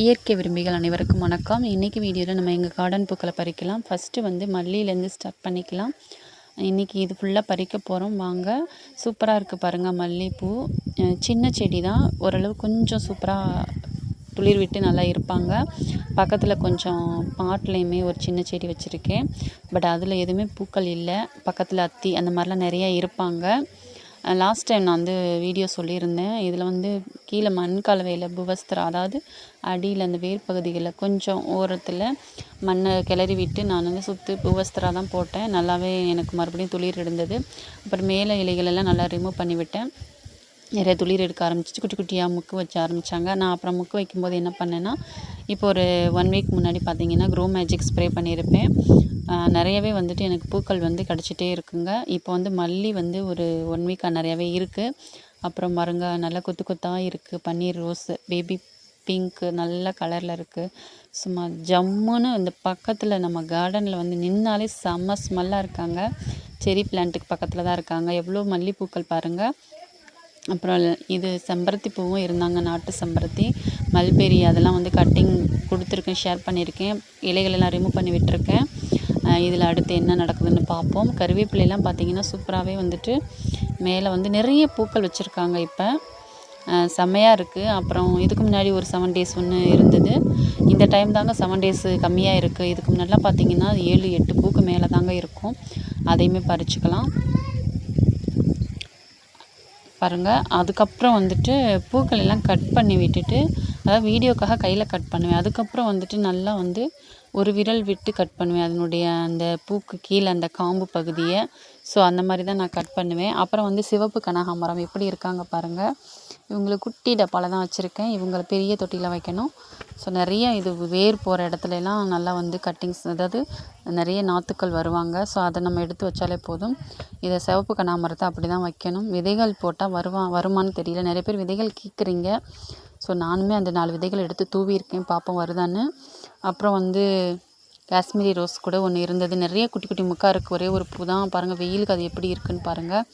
இயற்கை விரும்பிகள் அனைவருக்கும் வணக்கம். இன்றைக்கி வீடியோவில் நம்ம எங்கள் கார்டன் பூக்களை பறிக்கலாம். ஃபஸ்ட்டு வந்து மல்லியிலேருந்து ஸ்டார்ட் பண்ணிக்கலாம். இன்றைக்கி இது ஃபுல்லாக பறிக்க போகிறோம் வாங்க சூப்பராக இருக்குது பாருங்கள் மல்லிகைப்பூ சின்ன செடி தான் ஓரளவு கொஞ்சம் சூப்பராக துளிர் விட்டு நல்லா இருப்பாங்க. பக்கத்தில் கொஞ்சம் பாட்லேயுமே ஒரு சின்ன செடி வச்சுருக்கேன். பட் அதில் எதுவுமே பூக்கள் இல்லை. பக்கத்தில் அத்தி அந்த மாதிரிலாம் நிறையா இருப்பாங்க. லாஸ்ட் டைம் நான் வந்து வீடியோ சொல்லியிருந்தேன். இதில் வந்து கீழே மண் கலவையில் புவஸ்திரா அதாவது அடியில் அந்த வேர் பகுதிகளில் கொஞ்சம் ஓரத்தில் மண்ணை கிளறி விட்டு நான் வந்து சுற்று புவஸ்திரா தான் போட்டேன். நல்லாவே எனக்கு மறுபடியும் துளிர் இருந்தது. அப்புறம் மேலே இலைகள் எல்லாம் நல்லா ரிமூவ் பண்ணிவிட்டேன் நிறைய துளிர் எடுக்க ஆரம்பிச்சிச்சு. குட்டி குட்டியாக முக்கு வைக்க ஆரம்பித்தாங்க நான் அப்புறம் முக்கு வைக்கும்போது என்ன பண்ணேன்னா இப்போ ஒரு ஒன் வீக் முன்னாடி பார்த்தீங்கன்னா க்ரோ மேஜிக் ஸ்ப்ரே பண்ணியிருப்பேன். நிறையவே வந்துட்டு எனக்கு பூக்கள் வந்து கிடச்சிட்டே இருக்குங்க. இப்போ வந்து மல்லி வந்து ஒரு ஒன் வீக்காக நிறையாவே இருக்குது அப்புறம் மருங்க நல்லா கொத்து கொத்தாக இருக்குது பன்னீர் ரோஸ் பேபி பிங்க்கு நல்ல கலரில் இருக்குது சும்மா ஜம்முன்னு இந்த பக்கத்தில் நம்ம கார்டனில் வந்து நின்னாலே செம்ம ஸ்மெல்லாக இருக்காங்க. செரி பிளான்ட்டுக்கு பக்கத்தில் தான் இருக்காங்க. எவ்வளோ மல்லிப்பூக்கள் பாருங்கள் அப்புறம் இது செம்பருத்தி பூவும் இருந்தாங்க நாட்டு செம்பருத்தி. மல்பெரி அதெல்லாம் வந்து கட்டிங் கொடுத்துருக்கேன் ஷேர் பண்ணியிருக்கேன். இலைகளெல்லாம் ரிமூவ் பண்ணி விட்டுருக்கேன். இதில் அடுத்து என்ன நடக்குதுன்னு பார்ப்போம். கருவேப்பிலையெல்லாம் பார்த்தீங்கன்னா சூப்பராகவே வந்துட்டு மேலே வந்து நிறைய பூக்கள் வச்சுருக்காங்க இப்போ. செம்மையாக இருக்குது அப்புறம் இதுக்கு முன்னாடி ஒரு செவன் டேஸ் ஒன்று இருந்தது. இந்த டைம் தாங்க செவன் டேஸ் கம்மியாக இருக்குது இதுக்கு முன்னாடிலாம் பார்த்தீங்கன்னா ஏழு எட்டு பூக்கு மேலே தாங்க இருக்கும். அதையுமே பறிச்சுக்கலாம். பாருங்கள் அதுக்கப்புறம் வந்துட்டு பூக்கள் எல்லாம் கட் பண்ணி விட்டுட்டு அதாவது வீடியோக்காக கையில் கட் பண்ணுவேன். அதுக்கப்புறம் வந்துட்டு நல்லா வந்து ஒரு விரல் விட்டு கட் பண்ணுவேன். அதனுடைய அந்த பூக்கு கீழே அந்த காம்பு பகுதியை. ஸோ அந்த மாதிரி தான் நான் கட் பண்ணுவேன். அப்புறம் வந்து சிவப்பு கனகாமரம் எப்படி இருக்காங்க பாருங்கள் இவங்களை குட்டி டப்பாவில் தான் வச்சுருக்கேன். இவங்களை பெரிய தொட்டியில் வைக்கணும். ஸோ நிறைய இது வேர் போகிற இடத்துலலாம் நல்லா வந்து கட்டிங்ஸ் அதாவது நிறைய நாற்றுக்கள் வருவாங்க. ஸோ அதை நம்ம எடுத்து வச்சாலே போதும். இதை சிவப்பு கனாமரத்தை அப்படி தான் வைக்கணும். விதைகள் போட்டால் வருவா வருமான்னு தெரியல. நிறைய பேர் விதைகள் கேட்குறீங்க ஸோ நானுமே அந்த நாலு விதைகள் எடுத்து தூவியிருக்கேன். பார்ப்போம் வருதான்னு. அப்புறம் வந்து காஷ்மீரி ரோஸ் கூட ஒன்று இருந்தது. நிறைய குட்டி குட்டி முக்கா இருக்குது ஒரே ஒரு பூ தான். பாருங்கள் வெயிலுக்கு அது எப்படி இருக்குன்னு பாருங்கள்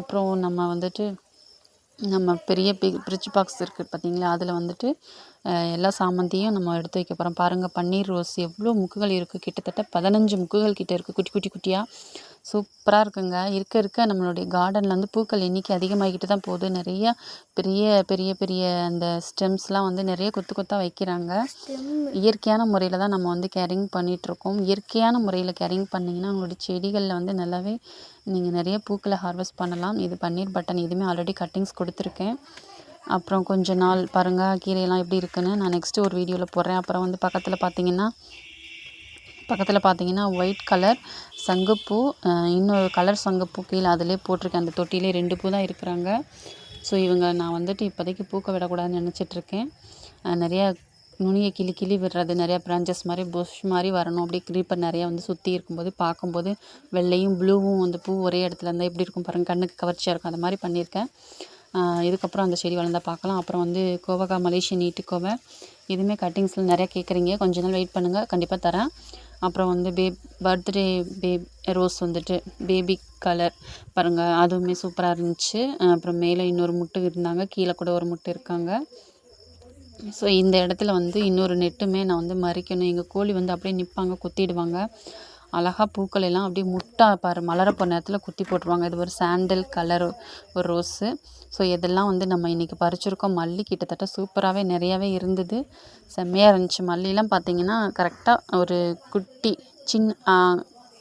அப்புறம் நம்ம வந்துட்டு நம்ம பெரிய பி பிரிட்ஜ் பாக்ஸ் இருக்குது பார்த்தீங்களா அதில் வந்துட்டு எல்லா சாமந்தியும் நம்ம எடுத்து வைக்க போகிறோம் பாருங்கள் பன்னீர் ரோஸ் எவ்வளோ முக்குகள் இருக்குது கிட்டத்தட்ட பதினஞ்சு முக்குகள் கிட்டே இருக்குது குட்டி குட்டி குட்டியாக சூப்பராக இருக்குங்க. இருக்க இருக்க நம்மளுடைய கார்டனில் வந்து பூக்கள் எண்ணிக்கை அதிகமாகிக்கிட்டு தான் போகுது. நிறைய பெரிய பெரிய பெரிய அந்த ஸ்டெம்ஸ்லாம் வந்து நிறைய கொத்து கொத்தாக வைக்கிறாங்க. இயற்கையான முறையில் தான் நம்ம வந்து கேரிங் பண்ணிகிட்ருக்கோம் இயற்கையான முறையில் கேரிங் பண்ணிங்கன்னா உங்களுடைய செடிகளில் வந்து நல்லாவே நீங்கள் நிறைய பூக்களை ஹார்வெஸ்ட் பண்ணலாம். இது பன்னீர் பட்டன் இதுவுமே ஆல்ரெடி கட்டிங்ஸ் கொடுத்துருக்கேன். அப்புறம் கொஞ்ச நாள் பாருங்கள் கீரையெல்லாம் எப்படி இருக்குன்னு நான் நெக்ஸ்ட்டு ஒரு வீடியோவில் போடுறேன். அப்புறம் வந்து பக்கத்தில் பார்த்தீங்கன்னா பக்கத்தில் பார்த்தீங்கன்னா ஒயிட் கலர் சங்குப்பூ அஹ் இன்னொரு கலர் சங்குப்பூ கீழே அதிலே போட்டிருக்கேன். அந்த தொட்டிலே ரெண்டு பூ தான் இருக்கிறாங்க. ஸோ இவங்க நான் வந்துட்டு இப்போதைக்கு பூக்க விடக்கூடாதுன்னு நினச்சிட்ருக்கேன். நிறையா நுனியை கிளி கிளி விடுறது நிறையா பிரான்ச்சஸ் மாதிரி புஷ் மாதிரி வரணும். அப்படியே க்ரீப்பர் நிறையா வந்து சுற்றி இருக்கும்போது பார்க்கும்போது வெள்ளையும் ப்ளூவும் அந்த பூ ஒரே இடத்துல இருந்தால் எப்படி இருக்கும் பாருங்கள் கண்ணுக்கு கவர்ச்சியாக இருக்கும். அந்த மாதிரி பண்ணியிருக்கேன். இதுக்கப்புறம் அந்த செடி வளர்ந்தா பார்க்கலாம். அப்புறம் வந்து கோவக்கா மலேசியன் நீட்டுக்கோவை இதுவுமே கட்டிங்ஸில் நிறையா கேட்குறீங்க. கொஞ்ச நாள் வெயிட் பண்ணுங்கள் கண்டிப்பாக தரேன். அப்புறம் வந்து பே பர்த்டே பே ரோஸ் வந்துட்டு பேபி கலர் பாருங்கள் அதுவுமே சூப்பராக இருந்துச்சு. அப்புறம் மேலே இன்னொரு முட்டு இருந்தாங்க கீழே கூட ஒரு முட்டு இருக்காங்க. ஸோ இந்த இடத்துல வந்து இன்னொரு நெட்டுமே நான் வந்து மறிக்கணும். எங்கள் கோழி வந்து அப்படியே நிற்பாங்க கொத்திடுவாங்க. அழகா பூக்கள் எல்லாம் அப்படியே முட்டா பாரு மலரப்போ நேரத்தில் குத்தி போட்டுருவாங்க. இது ஒரு சாண்டல் கலர் ஒரு ரோஸு ஸோ இதெல்லாம் வந்து நம்ம இன்றைக்கி பறிச்சிருக்கோம். மல்லி கிட்டத்தட்ட சூப்பராகவே நிறையாவே இருந்தது. செம்மையாக இருந்துச்சு. மல்லிலாம் பார்த்தீங்கன்னா கரெக்டாக ஒரு குட்டி சின்ன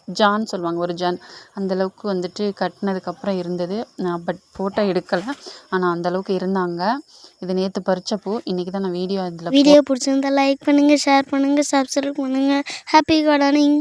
ஜான் சொல்லுவாங்க. ஒரு ஜான். அந்தளவுக்கு வந்துட்டு கட்டினதுக்கப்புறம் இருந்தது. நான் பட் ஃபோட்டோ எடுக்கலை. ஆனால் அந்தளவுக்கு இருந்தாங்க. இது நேற்று பறித்த பூ. இன்றைக்கி தான் நான் வீடியோ இதில் வீடியோ பிடிச்சிருந்தா லைக் பண்ணுங்கள் ஷேர் பண்ணுங்கள் சப்ஸ்கிரைப் பண்ணுங்கள் ஹாப்பி கார்டனிங்